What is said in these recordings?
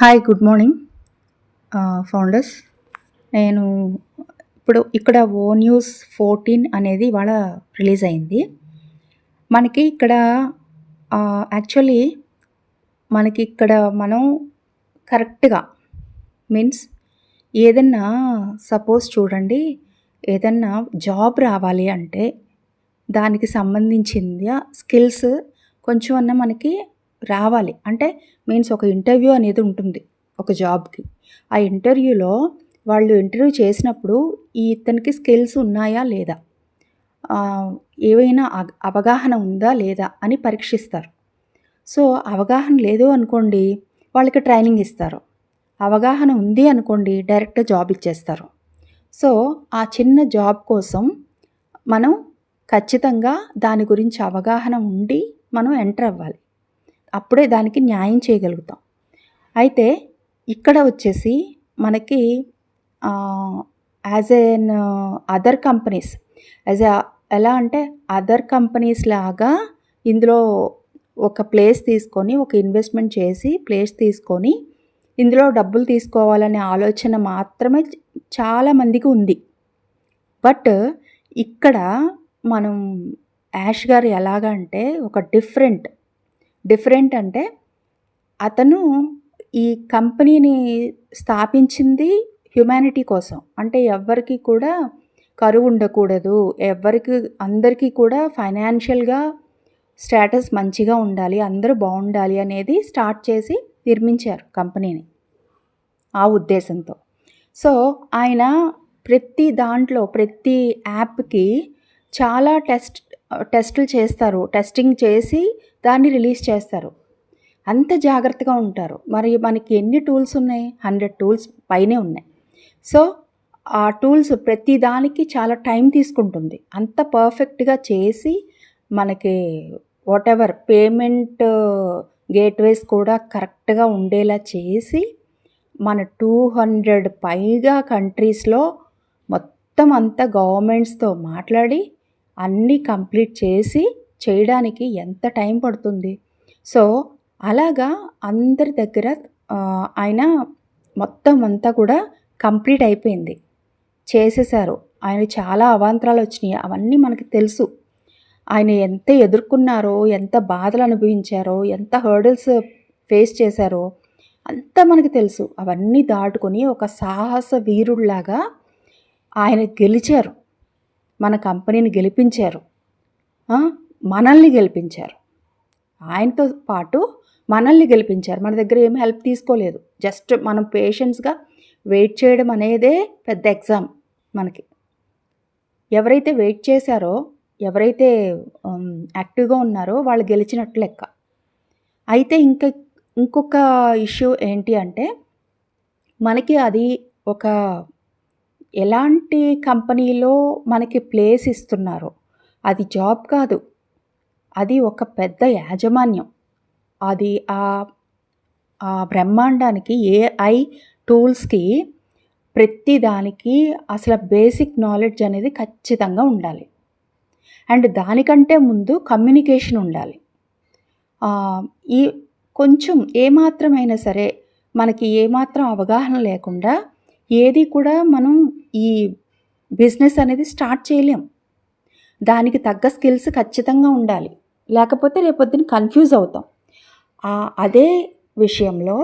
Hi good morning. Founders నేను ఇప్పుడు ఇక్కడ ఓ న్యూస్ ఫోర్టీన్ అనేది ఇవాళ రిలీజ్ అయింది. మనకి ఇక్కడ యాక్చువల్లీ మనకి ఇక్కడ మనం కరెక్ట్గా మీన్స్ ఏదన్నా సపోజ్ చూడండి ఏదన్నా జాబ్ రావాలి అంటే దానికి సంబంధించింది స్కిల్స్ కొంచెం అన్న మనకి రావాలి. అంటే మీన్స్ ఒక ఇంటర్వ్యూ అనేది ఉంటుంది ఒక జాబ్కి ఆ ఇంటర్వ్యూలో వాళ్ళు ఇంటర్వ్యూ చేసినప్పుడు ఈ ఇతనికి స్కిల్స్ ఉన్నాయా లేదా? ఏవైనా అవగాహన ఉందా లేదా అని పరీక్షిస్తారు. సో అవగాహన లేదు అనుకోండి వాళ్ళకి ట్రైనింగ్ ఇస్తారు. అవగాహన ఉంది అనుకోండి డైరెక్ట్ జాబ్ ఇచ్చేస్తారు. సో ఆ చిన్న జాబ్ కోసం మనం ఖచ్చితంగా దాని గురించి అవగాహన ఉండి మనం ఎంటర్ అవ్వాలి. అప్పుడే దానికి న్యాయం చేయగలుగుతాం. అయితే ఇక్కడ వచ్చేసి మనకి as an other companies as ఎలా అంటే అదర్ కంపెనీస్ లాగా ఇందులో ఒక ప్లేస్ తీసుకొని ఒక ఇన్వెస్ట్మెంట్ చేసి ప్లేస్ తీసుకొని ఇందులో డబ్బులు తీసుకోవాలనే ఆలోచన మాత్రమే చాలామందికి ఉంది. బట్ ఇక్కడ మనం యాష్ గారు ఎలాగంటే ఒక డిఫరెంట్ డిఫరెంట్ అంటే అతను ఈ కంపెనీని స్థాపించింది హ్యుమానిటీ కోసం. అంటే ఎవ్వరికి కూడా కరువు ఉండకూడదు. ఎవరికి అందరికీ కూడా ఫైనాన్షియల్గా స్టేటస్ మంచిగా ఉండాలి అందరూ బాగుండాలి అనేది స్టార్ట్ చేసి నిర్మించారు కంపెనీని ఆ ఉద్దేశంతో. సో ఆయన ప్రతి దాంట్లో ప్రతి యాప్కి చాలా టెస్ట్ టెస్టులు చేస్తారు. టెస్టింగ్ చేసి దాన్ని రిలీజ్ చేస్తారు. అంత జాగ్రత్తగా ఉంటారు. మరి మనకి ఎన్ని టూల్స్ ఉన్నాయి? హండ్రెడ్ టూల్స్ పైనే ఉన్నాయి. సో ఆ టూల్స్ ప్రతి దానికి చాలా టైం తీసుకుంటుంది. అంత పర్ఫెక్ట్గా చేసి మనకి వాట్ ఎవర్ పేమెంట్ గేట్వేస్ కూడా కరెక్ట్గా ఉండేలా చేసి మన టూ హండ్రెడ్ పైగా కంట్రీస్లో మొత్తం అంతా గవర్నమెంట్స్తో మాట్లాడి అన్నీ కంప్లీట్ చేసి చేయడానికి ఎంత టైం పడుతుంది? సో అలాగా అందరి దగ్గర ఆయన మొత్తం అంతా కూడా కంప్లీట్ అయిపోయింది. చేసేసారు ఆయన చాలా అవాంతరాలు వచ్చినాయి. అవన్నీ మనకి తెలుసు. ఆయన ఎంత ఎదుర్కొన్నారో ఎంత బాధలు అనుభవించారో ఎంత హర్డల్స్ ఫేస్ చేశారో అంతా మనకి తెలుసు. అవన్నీ దాటుకొని ఒక సాహస వీరుడిలాగా ఆయన గెలిచారు. మన కంపెనీని గెలిపించారు. మనల్ని గెలిపించారు. ఆయనతో పాటు మనల్ని గెలిపించారు. మన దగ్గర ఏమీ హెల్ప్ తీసుకోలేదు. జస్ట్ మనం పేషెన్స్గా వెయిట్ చేయడం అనేదే పెద్ద ఎగ్జామ్ మనకి. ఎవరైతే వెయిట్ చేశారో ఎవరైతే యాక్టివ్గా ఉన్నారో వాళ్ళు గెలిచినట్లు లెక్క. అయితే ఇంకా ఇంకొక ఇష్యూ ఏంటి అంటే మనకి అది ఒక ఎలాంటి కంపెనీలో మనకి ప్లేస్ ఇస్తున్నారో అది జాబ్ కాదు. అది ఒక పెద్ద యాజమాన్యం. అది ఆ ఆ బ్రహ్మాండానికి ఏఐ టూల్స్కి ప్రతి దానికి అసలు బేసిక్ నాలెడ్జ్ అనేది ఖచ్చితంగా ఉండాలి. అండ్ దానికంటే ముందు కమ్యూనికేషన్ ఉండాలి. ఈ కొంచెం ఏమాత్రమైనా సరే మనకి ఏమాత్రం అవగాహన లేకుండా ఏది కూడా మనం ఈ బిజినెస్ అనేది స్టార్ట్ చేయలేం. దానికి తగ్గ స్కిల్స్ ఖచ్చితంగా ఉండాలి. లేకపోతే రేపొద్దున కన్ఫ్యూజ్ అవుతాం. అదే విషయంలో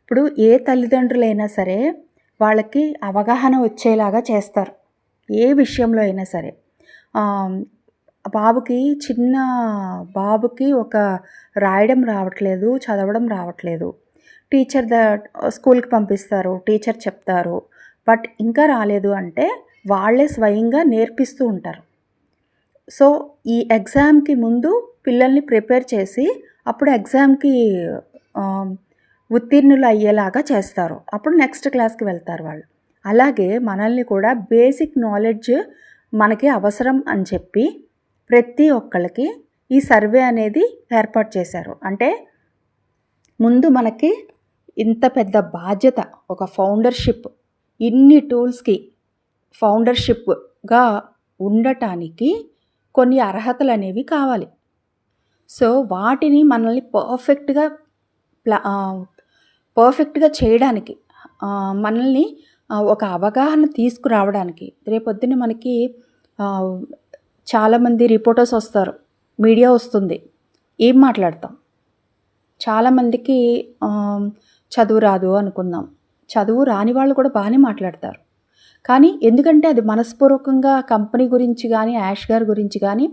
ఇప్పుడు ఏ తల్లిదండ్రులైనా సరే వాళ్ళకి అవగాహన వచ్చేలాగా చేస్తారు. ఏ విషయంలో అయినా సరే. బాబుకి చిన్న బాబుకి ఒక రాయడం రావట్లేదు చదవడం రావట్లేదు. టీచర్ ద స్కూల్కి పంపిస్తారు టీచర్ చెప్తారు. బట్ ఇంకా రాలేదు అంటే వాళ్ళే స్వయంగా నేర్పిస్తూ ఉంటారు. సో ఈ ఎగ్జామ్కి ముందు పిల్లల్ని ప్రిపేర్ చేసి అప్పుడు ఎగ్జామ్కి ఉత్తీర్ణులు అయ్యేలాగా చేస్తారు. అప్పుడు నెక్స్ట్ క్లాస్కి వెళ్తారు వాళ్ళు. అలాగే మనల్ని కూడా బేసిక్ నాలెడ్జ్ మనకి అవసరం అని చెప్పి ప్రతి ఒక్కళ్ళకి ఈ సర్వే అనేది ఏర్పాటు చేశారు. అంటే ముందు మనకి ఇంత పెద్ద బాధ్యత ఒక ఫౌండర్షిప్ ఇన్ని టూల్స్కి ఫౌండర్షిప్గా ఉండటానికి కొన్ని అర్హతలు అనేవి కావాలి. సో వాటిని మనల్ని పర్ఫెక్ట్గా ప్లా పర్ఫెక్ట్గా చేయడానికి మనల్ని ఒక అవగాహన తీసుకురావడానికి రేపొద్దున మనకి చాలామంది రిపోర్టర్స్ వస్తారు. మీడియా వస్తుంది. ఏం మాట్లాడతాం? చాలామందికి చదువు రాదు అనుకుందాం. చదువు రాని వాళ్ళు కూడా బాగానే మాట్లాడతారు. కానీ ఎందుకంటే అది మనస్పూర్వకంగా కంపెనీ గురించి కానీ యాష్ గారి గురించి కానీ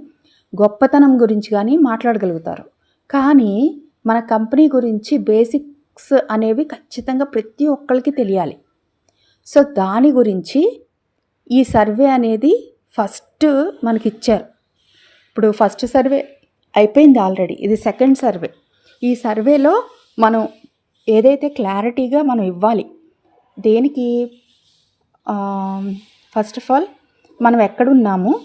గొప్పతనం గురించి కానీ మాట్లాడగలుగుతారు. కానీ మన కంపెనీ గురించి బేసిక్స్ అనేవి ఖచ్చితంగా ప్రతి ఒక్కరికి తెలియాలి. సో దాని గురించి ఈ సర్వే అనేది ఫస్ట్ మనకి ఇచ్చారు. ఇప్పుడు ఫస్ట్ సర్వే అయిపోయింది ఆల్రెడీ. ఇది సెకండ్ సర్వే. ఈ సర్వేలో మనం ఏదైతే క్లారిటీగా మనం ఇవ్వాలి దేనికి? ఫస్ట్ ఆఫ్ ఆల్ మనం ఎక్కడున్నాము?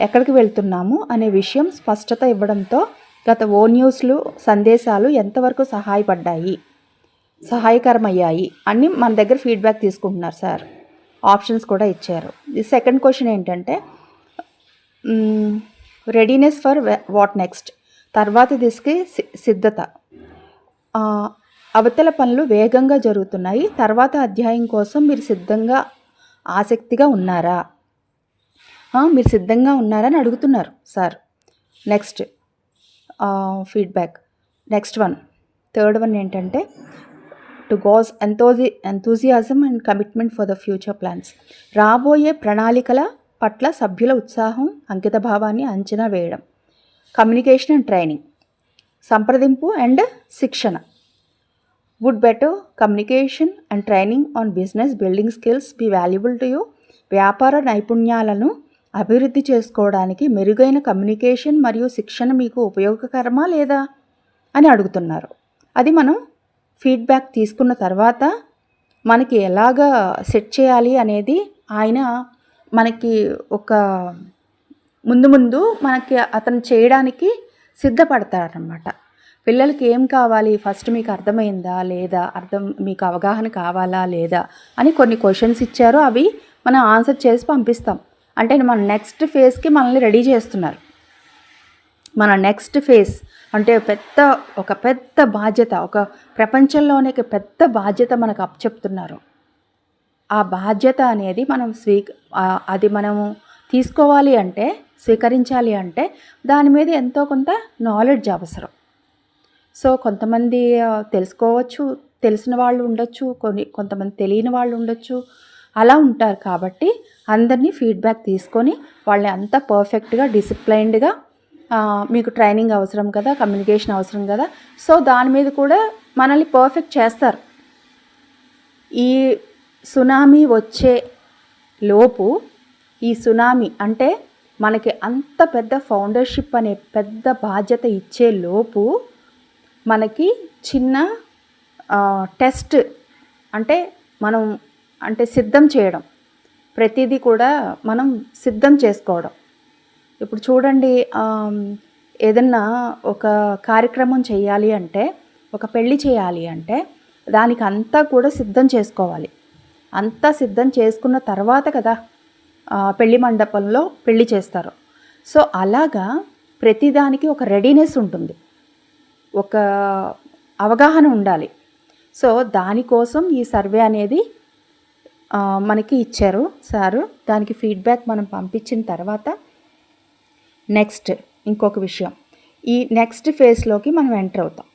ఎక్కడికి వెళ్తున్నాము? అనే విషయం స్పష్టత ఇవ్వడంతో గత ఓ న్యూస్లు సందేశాలు ఎంతవరకు సహాయపడ్డాయి? సహాయకరమయ్యాయి? అని మన దగ్గర ఫీడ్బ్యాక్ తీసుకుంటున్నారు సార్ ఆప్షన్స్ కూడా ఇచ్చారు. ఈ సెకండ్ క్వశ్చన్ ఏంటంటే రెడీనెస్ ఫర్ వాట్ నెక్స్ట్ తర్వాత దిశకి సి- సిద్ధత. అవతల పనులు వేగంగా జరుగుతున్నాయి. తర్వాత అధ్యాయం కోసం మీరు సిద్ధంగా ఆసక్తిగా ఉన్నారా? మీరు సిద్ధంగా ఉన్నారని అడుగుతున్నారు sir. Next feedback. Next one third one ఏంటంటే to goes enthusi enthusiasm and commitment for the future plans. రాబోయే ప్రణాళికల పట్ల సభ్యుల ఉత్సాహం అంకితభావాన్ని అంచనా వేయడం. Communication and training. సంప్రదింపు అండ్ శిక్షణ. Would better communication and training on business building skills be valuable to you వ్యాపార నైపుణ్యాలను అభివృద్ధి చేసుకోవడానికి మెరుగైన కమ్యూనికేషన్ మరియు శిక్షణ మీకు ఉపయోగకరమా లేదా అని అడుగుతున్నారు. అది మనం ఫీడ్బ్యాక్ తీసుకున్న తర్వాత మనకి ఎలాగా సెట్ చేయాలి అనేది ఆయన మనకి ఒక ముందు ముందు మనకి అతను చేయడానికి సిద్ధపడతారనమాట పిల్లలకి ఏం కావాలి? ఫస్ట్ మీకు అర్థమైందా? లేదా? అర్థం మీకు అవగాహన కావాలా? లేదా? అని కొన్ని క్వశ్చన్స్ ఇచ్చారు. అవి మనం ఆన్సర్ చేసి పంపిస్తాం. అంటే మన నెక్స్ట్ ఫేజ్కి మనల్ని రెడీ చేస్తున్నారు. మన నెక్స్ట్ ఫేజ్ అంటే పెద్ద ఒక పెద్ద బాధ్యత ఒక ప్రపంచంలోనే ఒక పెద్ద బాధ్యత మనకు అప్పచెప్తున్నారు ఆ బాధ్యత అనేది మనం స్వీ అది మనము తీసుకోవాలి అంటే స్వీకరించాలి అంటే దాని మీద ఎంతో కొంత నాలెడ్జ్ అవసరం. సో కొంతమంది తెలుసుకోవచ్చు తెలిసిన వాళ్ళు ఉండొచ్చు కొన్ని కొంతమంది తెలియని వాళ్ళు ఉండొచ్చు అలా ఉంటారు కాబట్టి అందరినీ ఫీడ్బ్యాక్ తీసుకొని వాళ్ళని అంతా పర్ఫెక్ట్గా డిసిప్లైన్డ్గా మీకు ట్రైనింగ్ అవసరం కదా కమ్యూనికేషన్ అవసరం కదా సో దాని మీద కూడా మనల్ని పర్ఫెక్ట్ చేస్తారు. ఈ సునామీ వచ్చే లోపు ఈ సునామీ అంటే మనకి అంత పెద్ద ఫౌండర్షిప్ అనే పెద్ద బాధ్యత ఇచ్చే లోపు మనకి చిన్న టెస్ట్ అంటే మనం అంటే సిద్ధం చేయడం. ప్రతిదీ కూడా మనం సిద్ధం చేసుకోవడం. ఇప్పుడు చూడండి ఏదన్నా ఒక కార్యక్రమం చేయాలి అంటే ఒక పెళ్ళి చేయాలి అంటే దానికి అంతా కూడా సిద్ధం చేసుకోవాలి. అంతా సిద్ధం చేసుకున్న తర్వాత కదా పెళ్ళి మండపంలో పెళ్ళి చేస్తారు. సో అలాగా ప్రతిదానికి ఒక రెడీనెస్ ఉంటుంది. ఒక అవగాహన ఉండాలి. సో దానికోసం ఈ సర్వే అనేది మనకి ఇచ్చారు సారు. దానికి ఫీడ్బ్యాక్ మనం పంపించిన తర్వాత నెక్స్ట్ ఇంకొక విషయం. ఈ నెక్స్ట్ ఫేజ్లోకి మనం ఎంటర్ అవుతాం.